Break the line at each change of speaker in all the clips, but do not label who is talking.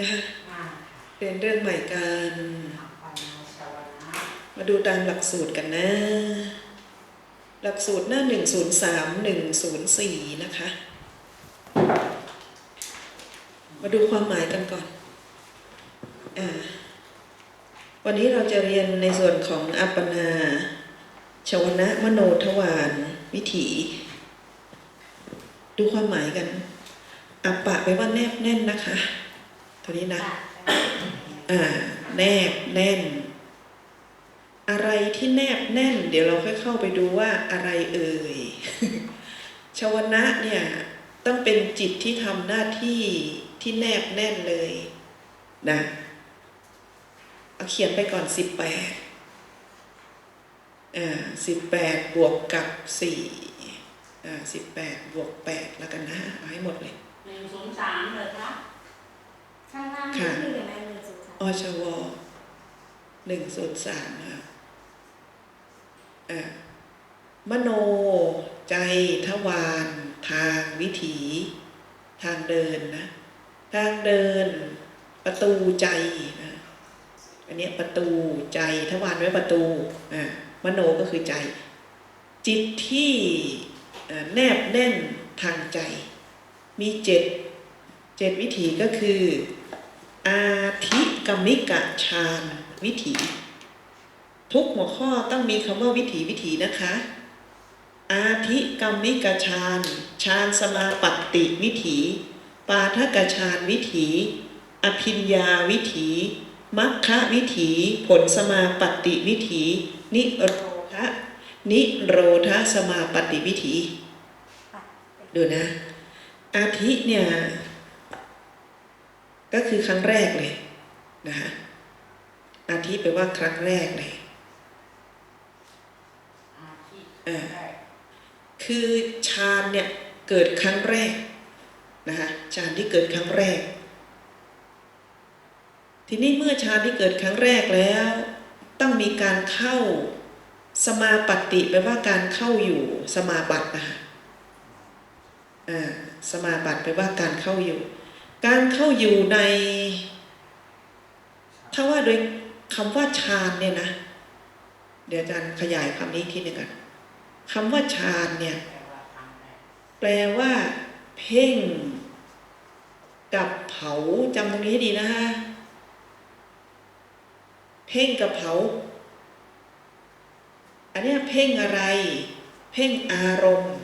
นะคะ
มา
เรียนเรื่องใหม่กัน
อัปปนาชวนะ
มาดูตามหลักสูตรกันนะ หลักสูตรหน้า 103 104 นะคะ มาดูความหมายกันก่อนอาวันนี้เราจะเรียนในส่วนของอัปปนา ชวนะมโนทวารวิถี ดูความหมายกัน อัปปะแปลว่าแนบแน่นนะคะ ตัวนี้นะอ่าแนบแน่น อะไรที่แนบแน่น เดี๋ยวเราค่อยเข้าไปดูว่าอะไรเอ่ยชวนะเนี่ยต้องเป็นจิตที่ทำหน้าที่ที่แนบแน่นเลยนะเอาเขียนไปก่อนสิบแปดอ่าสิบแปดบวกกับสี่อ่าสิบแปดบวกแปดแล้วกันนะ เอาให้หมดเลย
หนึ่งศูนย์สามเลยครับ
ข้างล่าง
ค่ะ
นี่คืออะไรหนึ่งศูนย์สาม
อชวหนึ่งศูนย์สามค่ะอ่ามโน ใจทวารทางวิถี ทางเดินนะ ทางเดิน ประตูใจนะอันเนี้ยประตูใจทวารไว้ประตูอ่ามโนก็คือใจ จิตที่เอ่อแนบแน่นทางใจ มีเจ็ดเจ็ดวิถีก็คือ อาทิกมิกะฌานวิถี ทุกหัวข้อต้องมีคำว่าวิถีวิถีนะคะ อาทิกมิกะฌานฌานสมาปัตติวิถี ปาทกฌานวิถี อภิญญาวิถีมัคคะวิถี ผลสมาปัตติวิถี นิโรธะนิโรธาสมาปัตติวิถี
ปัดไป
ดูนะ อาทิเนี่ย ก็คือครั้งแรกเลยนะคะอาทิแปลว่าครั้งแรกเลย
อาทิตย์
เออ
แรก
คือฌานเนี่ยเกิดครั้งแรกนะคะฌานที่เกิดครั้งแรก ทีนี้เมื่อฌานที่เกิดครั้งแรกแล้ว ต้องมีการเข้าสมาปัตติแปลว่าการเข้าอยู่สมาบัตินะคะอ่าสมาบัติแปลว่าการเข้าอยู่ การเข้าอยู่ใน ถ้าว่าโดยคำว่าฌานเนี่ยนะ เดี๋ยวอาจารย์ขยายคำนี้ทีหนึ่งกันคำว่าฌานเนี่ย
แปลว่า
เพ่ง กับเผาจำตรงนี้ให้ดีนะฮะเพ่งกับเผา อันนี้เพ่งอะไร เพ่งอารมณ์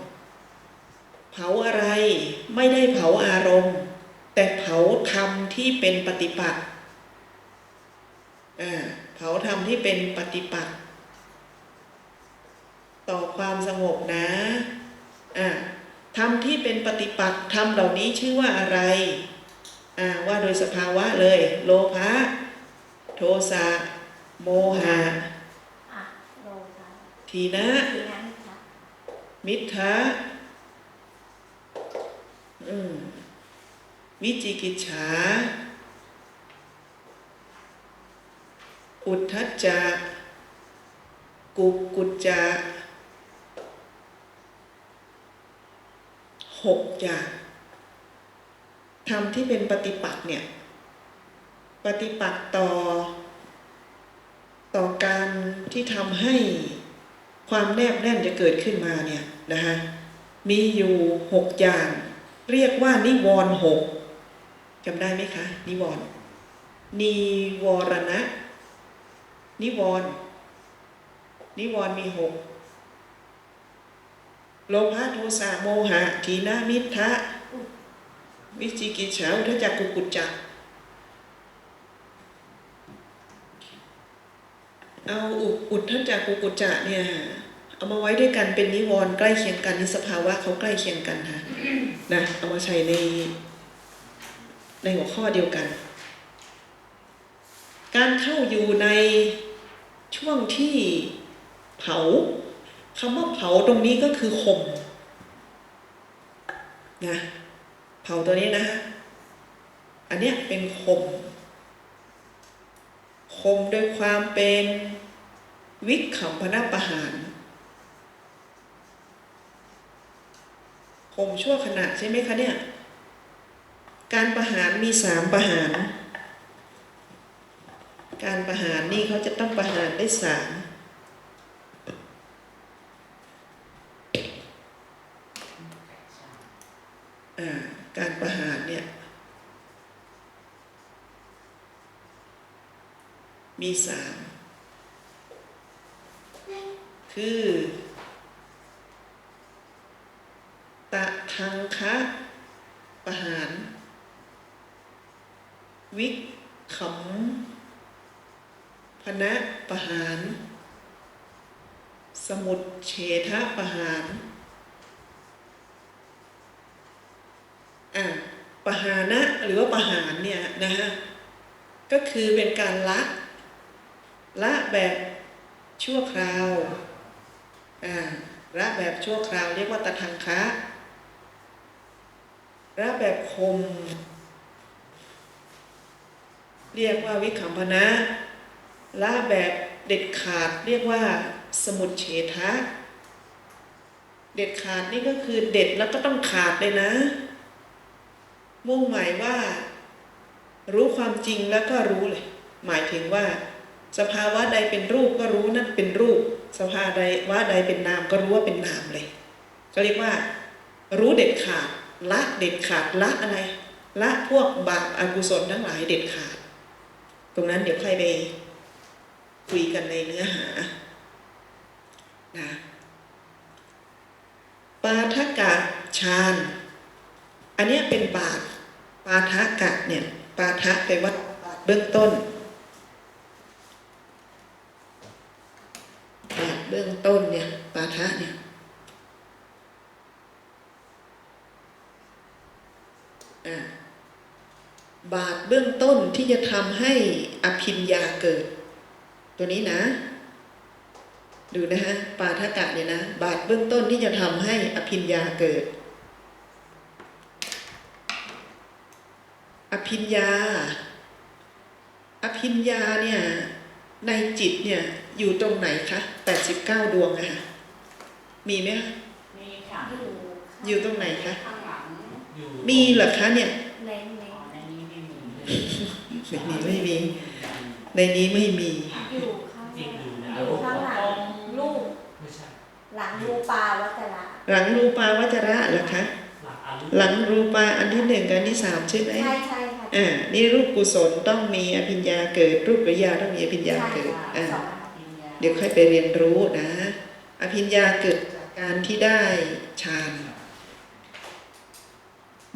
เผาอะไร ไม่ได้เผาอารมณ์ แต่เผาธรรมที่เป็นปฏิปักษ์อ่าเผาธรรมที่เป็นปฏิปักษ์ต่อความสงบนะอ่าธรรมที่เป็นปฏิปักษ์ธรรมเหล่านี้ชื่อว่าอะไรอ่าว่าโดยสภาวะเลย โลภะโทสะโมหะ
อะโลค่ะ
ทีนะ
ทีนั้นค่ะ
มิทธะอืม วิจิกิจฉา อุทธัจจะ กุกกุจจะหกอย่างทำที่เป็นปฏิปักษ์เนี่ย ปฏิปักษ์ต่อ ต่อการที่ทำให้ความแนบแน่นจะเกิดขึ้นมาเนี่ยนะคะมีอยู่หกอย่าง เรียกว่านิวรณ์หก จำได้ไหมคะ นิวรณ์นิวรณะ นิวรณ์นิวรณ์มีหกโลภะโทสะโมหะ ทีนามิทะ วิจิกิจฉาอุทธัจกุกุจจะเอาอุอุทธัจจกุกุจจะเนี่ยเอามาไว้ด้วยกันเป็นนิวรณ์ใกล้เคียงกันนิสภาวะเขาใกล้เคียงกันค่ะนะเอามาใช้ใน ในหัวข้อเดียวกัน การเข้าอยู่ในช่วงที่เผาคำว่าเผาตรงนี้ก็คือข่มนะเผาตัวนี้นะ อันเนี้ยเป็นข่มข่มโดยความเป็นวิขำพนประหารข่มชั่วขณะใช่ไหมคะเนี่ย การประหารมีสามประหาร การประหารนี่เขาจะต้องประหารได้สามการประหารเนี่ยมีสามคือตะทังคะประหาร วิกขำพนะประหาร สมุดเฉทะประหารอะปหานะหรือว่าปหารเนี่ยนะฮะก็คือเป็นการละละแบบชั่วคราวอ่าละแบบชั่วคราวเรียกว่าตะทังคะละแบบคม เรียกว่าวิคัมพนะละแบบเด็ดขาดเรียกว่าสมุดเฉทะ เด็ดขาดนี่ก็คือเด็ดแล้วก็ต้องขาดเลยนะ มุ่งหมายว่า รู้ความจริงแล้วก็รู้เลย หมายถึงว่า สภาวะใดเป็นรูปก็รู้นั่นเป็นรูป สภาวะใดว่าใดเป็นนามก็รู้ว่าเป็นนามเลย ก็เรียกว่า รู้เด็ดขาดละเด็ดขาดละอะไร ละพวกบาปอกุศลทั้งหลายเด็ดขาด ตรงนั้นเดี๋ยวค่อยไปคุยกันในเนื้อหานะปาทกะฌานอันนี้เป็นบาทปาทกะเนี่ยปาทะแปลว่าเบื้องต้นบาทเบื้องต้นเนี่ยปาทะเนี่ยอะ บาทเบื้องต้นที่จะทำให้อภิญญาเกิด ตัวนี้นะ ดูนะฮะปาทกะเนี่ยนะ บาทเบื้องต้นที่จะทำให้อภิญญาเกิด อภิญญาอภิญญาเนี่ยในจิตเนี่ยอยู่ตรงไหนคะ89ดวงอะค่ะมีไหมคะ
มีค่ะ
อยู่
อยู่ตรงไหนคะ
ข้างหลัง
อยู่
มีเหรอคะเนี่ย
ในใน
อ๋อในนี้ ไม่มีเลย
ในนี้ไม่มี ในนี้ไม่มี
อยู่ข้าง
จริงอยู่นะ
อยู่ข้างหลังรูป
ไม่ใช่
หลังรูปาวัจระ
หลังรูปาวจระเหรอคะ
หลังอารุ
หลังรูปาอันที่หนึ่งกับอันที่สามใช่ไหม
ใช่ใช่ค่ะ
อ่า นี่รูปกุศลต้องมีอภิญญาเกิด รูปกิริยาต้องมีอภิญญา
ใช่
เกิด
ค่ะ
อ่า
สอง
ปริญญา
เดี๋ยวค่อยไปเรียนรู้นะ อภิญญาเกิดจากการที่ได้ฌาน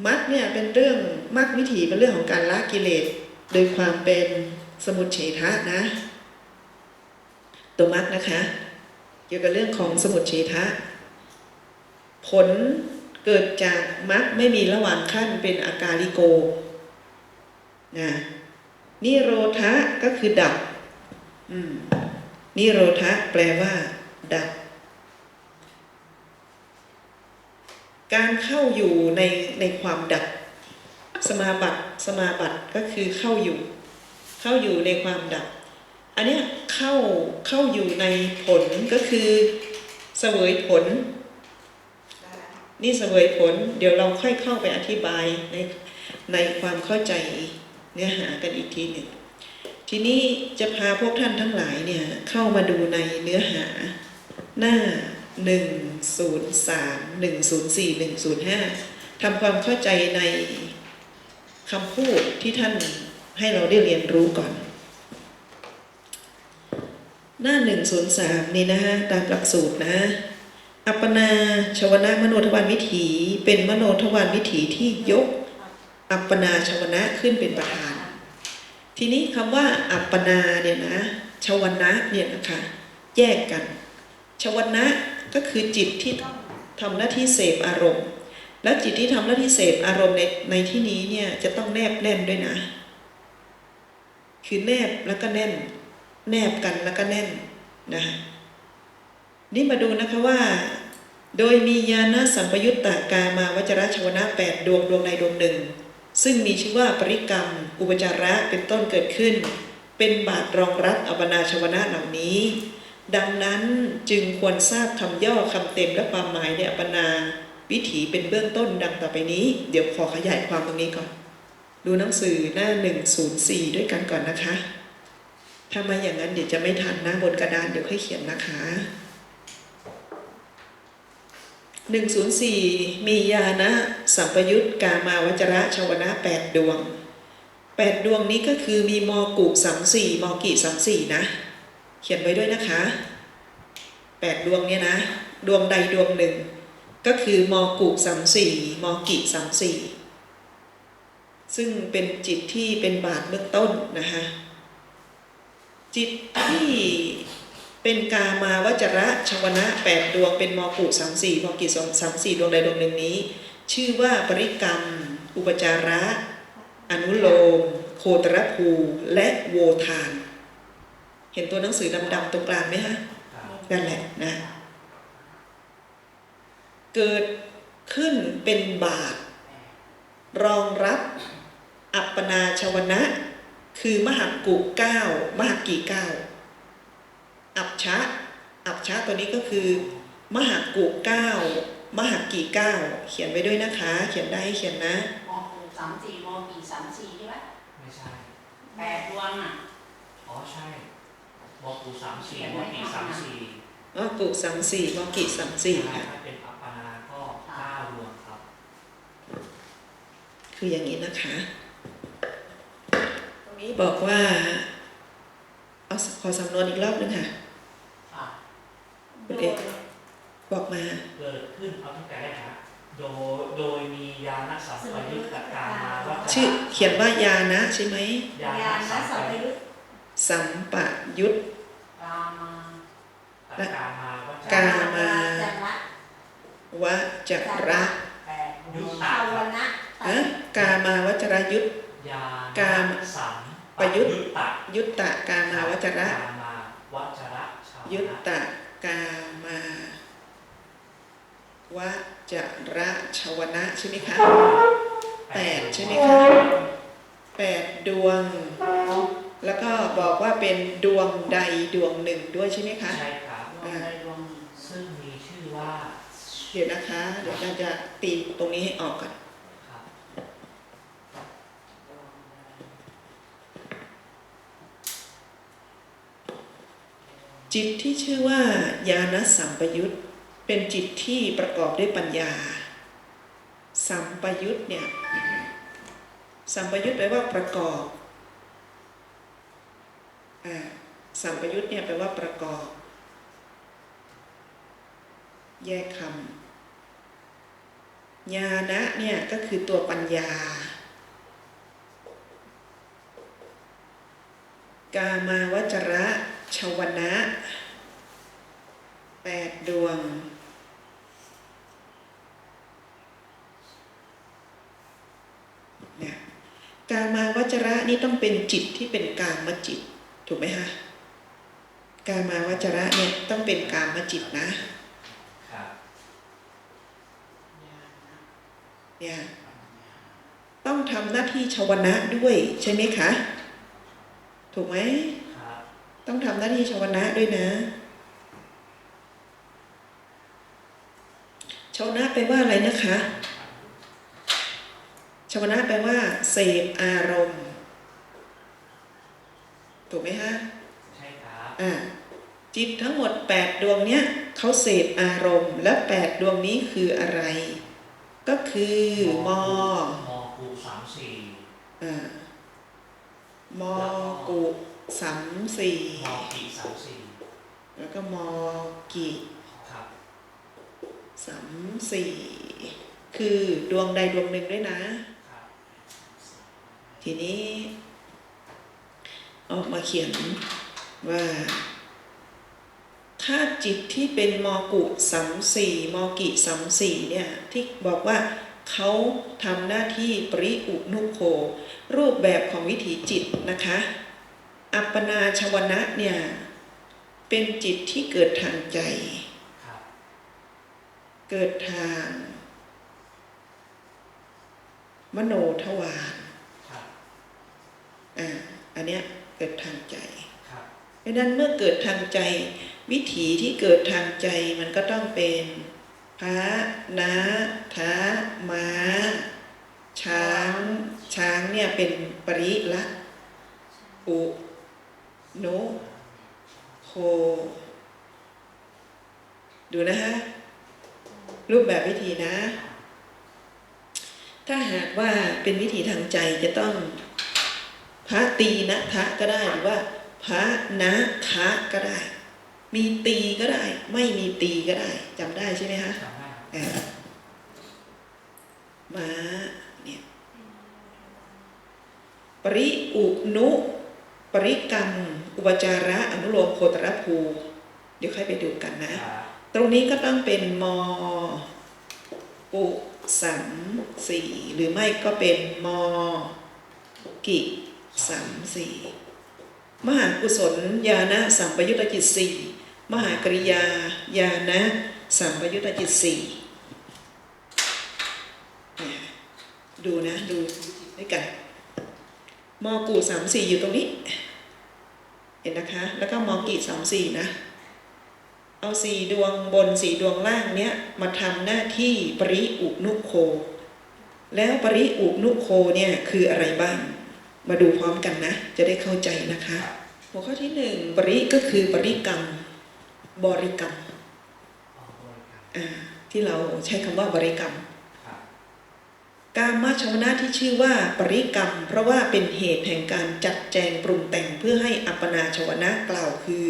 มรรคเนี่ยเป็นเรื่องมรรควิถีเป็นเรื่องของการละกิเลสโดยความเป็นสมุทเฉทะนะ ตัวมรรคนะคะ เกี่ยวกับเรื่องของสมุทเฉทะ ผลเกิดจากมรรคไม่มีระหว่างขั้นเป็นอากาลิโกนะนิโรธะก็คือดับนิโรธะแปลว่า ดับ การเข้าอยู่ในในความดับ สมาบัติสมาบัติก็คือเข้าอยู่ เข้าอยู่ในความดับ อันนี้เข้าเข้าอยู่ในผลก็คือเสวยผล นี่เสวยผล เดี๋ยวเราค่อยเข้าไปอธิบายในในความเข้าใจเนื้อหากันอีกทีหนึ่งทีนี้จะพาพวกท่านทั้งหลายเนี่ยเข้ามาดูในเนื้อหาหน้า 103 104 105ทำความเข้าใจในคำพูดที่ท่านให้เราได้เรียนรู้ก่อน หน้า 103 นี่นะฮะตามหลักสูตรนะ อัปปนาชวนะมโนทวารวิถี เป็นมโนทวารวิถีที่ยก อัปปนาชวนะขึ้นเป็นประธาน ทีนี้คำว่า อัปปนาเนี่ยนะชวนะเนี่ยนะคะแยกกัน ชวนะ ก็คือจิตที่ทำหน้าที่เสพอารมณ์ และจิตที่ทำหน้าที่เสพอารมณ์ในในที่นี้เนี่ยจะต้องแนบแน่นด้วยนะ คือแนบแล้วก็แน่น แนบกันแล้วก็แน่นนะคะนี่มาดูนะคะว่า โดยมีญาณสัมปยุตตากามาวจรชวนะแปดดวงดวงในดวงหนึ่ง ซึ่งมีชื่อว่าปริกรรม อุปจาระเป็นต้นเกิดขึ้น เป็นบาทรองรับอัปนาชวนะเหล่านี้ ดังนั้นจึงควรทราบคำย่อคำเต็มและความหมายในอัปปนาวิถีเป็นเบื้องต้นดังต่อไปนี้ เดี๋ยวขอขยายความตรงนี้ก่อน ดูหนังสือหน้า 104 ด้วยกันก่อนนะคะ ถ้าไมาอย่างนั้นเดี๋ยวจะไม่ทันนะบนกระดานเดี๋ยวค่อยเขียนนะคะหนึ่งศูนย์สี่มียานะ สัมปยุตกามาวจระชาวนะแปดดวงแปดดวงนี้ก็คือมีมอกุสามสี่มอกิสามสี่นะ เขียนไว้ด้วยนะคะแปดดวงเนี่ยนะ ดวงใดดวงหนึ่ง ก็คือมอกุสามสี่มอกิสามสี่ซึ่งเป็นจิตที่เป็นบาทเบื้องต้นนะคะจิตที่เป็นกามาวจระชวนะแปดดวงเป็นมอกุสามสี่มอกิสามสี่ดวงใดดวงหนึ่งนี้ ชื่อว่าปริกรรม อุปจาระ อนุโลม โคตรภู และโวทาน เห็นตัวหนังสือดำๆตรงกลางไหมฮะ
ครับ
นั่นแหละนะ เกิดขึ้นเป็นบาทรองรับอัปปนาชวนะ คือมหักกุเก้ามหักกีเก้าอับชะ อับชะตัวนี้ก็คือ มหักกุเก้ามหักกีเก้าเขียนไว้ด้วยนะคะ เขียนได้ให้เขียนนะ
มอคูสามสี่มอกี่สามสี่ใช่ไหม
ไม่ใช่
แปดดวงอะ
อ๋อใช่ มอปูสามสี่มอปีสามสี่
มหักกุสามสี่มกิสามสี่
ใช่
ค่ะ
ถ้าเป็นอัปปนาก็เก้าดวงครับ
คืออย่างนี้นะคะ ตรงนี้บอกว่า เอาขอสำนวนอีกรอบนึงค่ะ
ค่ะ
คุณเอกบอกมา
เกิดขึ้นเอาตั้งแต่แรกนะโดยโดยมียานัสัมปยุตตการมาวัจ
ชื่อเขียนว่ายานะใช่ไหม
ยายานั
นะ
สั
สั
ม
ม
ป
ป
ยุ
ยุ
ต
ต
สัมปยุต
กามา
ตการมาวัจ
กา
ระ
มา
จันละ
วจระ
แปดด
ยุ
ว
ต
ง
ตา
ภาว
ครับ
นะ
ฮะกามาวจรยุต
ยากา
ม
สัม
ประยุทธ์
ตะ
ยุตตะกามาวจระ
กามาวัจระชาวนะ
ยุตตะกามาวจระชวนะใช่ไหมคะแปดใช่ไหมคะแปดดวง แล้วก็บอกว่าเป็นดวงใดดวงหนึ่งด้วยใช่ไหมคะ
ใช่ครับ
ดวงใดดวงหนึ่ง
ซึ่งมีชื่อว่า
เดี๋ยวนะคะ เดี๋ยวเราจะตีตรงนี้ให้ออกก่อน
ครับ
ดวงใด
จิตที่ชื่อว่าญาณสัมปยุตเป็นจิตที่ประกอบด้วยปัญญา สัมปยุตเนี่ยสัมปยุตแปลว่าประกอบอ่า สัมปยุตเนี่ยแปลว่าประกอบ แยกคำญาณะเนี่ยก็คือตัวปัญญา กามาวจระชวนะแปดดวงเนี่ยกามาวจระนี่ต้องเป็นจิตที่เป็นกามจิต ถูกไหมคะกามาวจระเนี่ยต้องเป็นกามจิตนะ
ครับ
ญาณนะ
เนี่ย
ปัญญา
ต้องทำหน้าที่ชวนะด้วยใช่ไหมคะ ถูกไหม
ครับ
ต้องทำหน้าที่ชวนะด้วยนะชวนะแปลว่าอะไรนะคะชวนะแปลว่า เสพอารมณ์ ถูกไหมคะ
ใช่ครับ
อ่าจิตทั้งหมด 8 ดวงเนี้ยเขาเสพอารมณ์และ 8 ดวงนี้คืออะไร ก็คือมอ
มอปูสามสี่
อ่ามอกุสัมสี่
มอปีสามสี่
แล้วก็มอกิ
ครับ
สัมสี่คือดวงใดดวงหนึ่งด้วยนะ
ครับ
ทีนี้ ออกมาเขียนว่า ถ้าจิตที่เป็นมอกุสัมสี่มอกิสัมสี่เนี่ยที่บอกว่าเขาทำหน้าที่ปริอุนุโค รูปแบบของวิถีจิตนะคะ อัปปนาชวนะเนี่ยเป็นจิตที่เกิดทางใจ
ครับ
เกิดทาง มโนทวาร
ครับ
อ่าอันเนี้ยเกิดทางใจ
ครับ
เพราะฉะนั้นเมื่อเกิดทางใจ วิถีที่เกิดทางใจมันก็ต้องเป็นพระนะทะมาช้าง ช้างเนี่ยเป็นปริละอุโนโคดูนะฮะ รูปแบบวิธีนะ ถ้าหากว่าเป็นวิธีทางใจจะต้อง พระตีนะทะก็ได้หรือว่าพระนะทะก็ได้ มีตีก็ได้ ไม่มีตีก็ได้จำได้ใช่ไหมคะ
จำได้ครับ
เออม้าเนี่ยปริอุนุ ปริกรรม อุปจาระอนุโลมโคตรภู เดี๋ยวค่อยไปดูกันนะ
ครับ
ตรงนี้ก็ต้องเป็นมปุสัมสีหรือไม่ก็เป็นมกิ สัมสี่มหากุศลญาณสัมปยุตตจิตสี่มหากริยาญาณสัมปยุตตจิตสี่เนี่ยดูนะดูด้วยกันมอกูสามสี่อยู่ตรงนี้ เห็นนะคะ แล้วก็มอกิสามสี่นะ เอาสี่ดวงบนสี่ดวงล่างเนี้ยมาทำหน้าที่ปริอุนุโค แล้วปริอุนุโคเนี่ยคืออะไรบ้าง มาดูพร้อมกันนะ จะได้เข้าใจนะคะ หัวข้อที่หนึ่งปริก็คือปริกรรม บริกรรมที่เราใช้คำว่าบริกรรม การมาชวนะที่ชื่อว่าปริกรรม เพราะว่าเป็นเหตุแห่งการจัดแจงปรุงแต่งเพื่อให้อัปปนาชวนะกล่าวคือ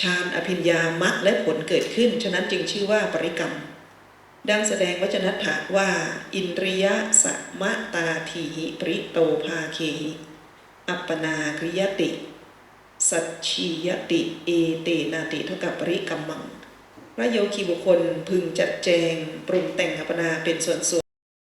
ฌานอภิญญามรรคและผลเกิดขึ้น ฉะนั้นจึงชื่อว่าปริกรรม ดังแสดงวจนัตถะว่า อินริยสัมตาทีหิปริโตภาเคหิอัปปนาคริยติ สัชียติ เอเตนาติเท่ากับปริกรรมังพระโยคีบุคคลพึงจัดแจงปรุงแต่งอัปปนาเป็นส่วน